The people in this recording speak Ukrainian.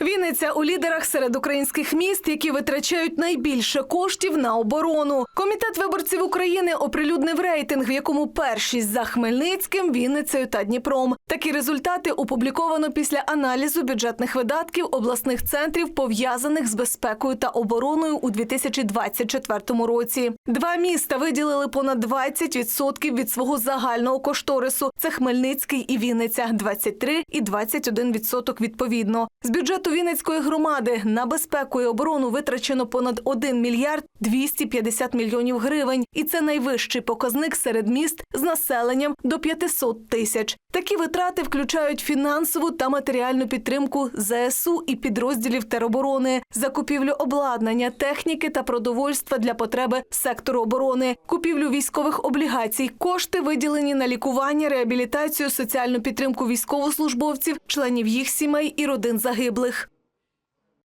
Вінниця у лідерах серед українських міст, які витрачають найбільше коштів на оборону. Комітет виборців України оприлюднив рейтинг, в якому першість за Хмельницьким, Вінницею та Дніпром. Такі результати опубліковано після аналізу бюджетних видатків обласних центрів, пов'язаних з безпекою та обороною у 2024 році. Два міста виділили понад 20% від свого загального кошторису. Це Хмельницький і Вінниця 23 і 21% відповідно. З бюджету Вінницької громади на безпеку і оборону витрачено понад 1 мільярд 250 мільйонів гривень, і це найвищий показник серед міст з населенням до 500 тисяч. Такі витрати включають фінансову та матеріальну підтримку ЗСУ і підрозділів тероборони, закупівлю обладнання, техніки та продовольства для потреби сектору оборони, купівлю військових облігацій, кошти виділені на лікування, реабілітацію, соціальну підтримку військовослужбовців, членів їх сімей і родин загиблих.